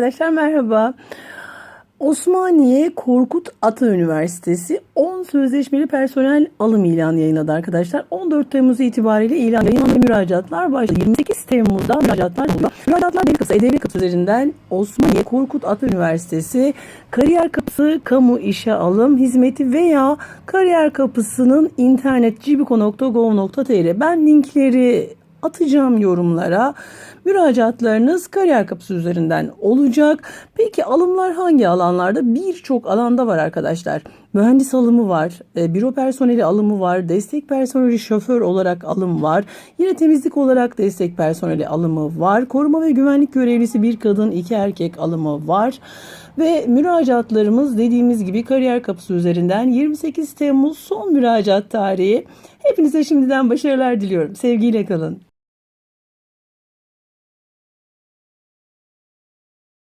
Arkadaşlar merhaba. Osmaniye Korkut Ata Üniversitesi 10 sözleşmeli personel alım ilanı yayınladı arkadaşlar. 14 Temmuz itibariyle ilan yayınlandı müracaatlar başladı. 28 Temmuz'da müracaatlar oluyor. Müracaatlar devlet kapısı, E-Devlet kapısı üzerinden Osmaniye Korkut Ata Üniversitesi kariyer kapısı kamu işe alım hizmeti veya kariyer kapısının internet cibiko.gov.tr ben linkleri atacağım yorumlara. Müracaatlarınız kariyer kapısı üzerinden olacak. Peki alımlar hangi alanlarda? Birçok alanda var arkadaşlar. Mühendis alımı var, e, büro personeli alımı var, destek personeli şoför olarak alım var. Yine temizlik olarak destek personeli alımı var. Koruma ve güvenlik görevlisi bir kadın, iki erkek alımı var. Ve müracaatlarımız dediğimiz gibi kariyer kapısı üzerinden 28 Temmuz son müracaat tarihi. Hepinize şimdiden başarılar diliyorum. Sevgiyle kalın.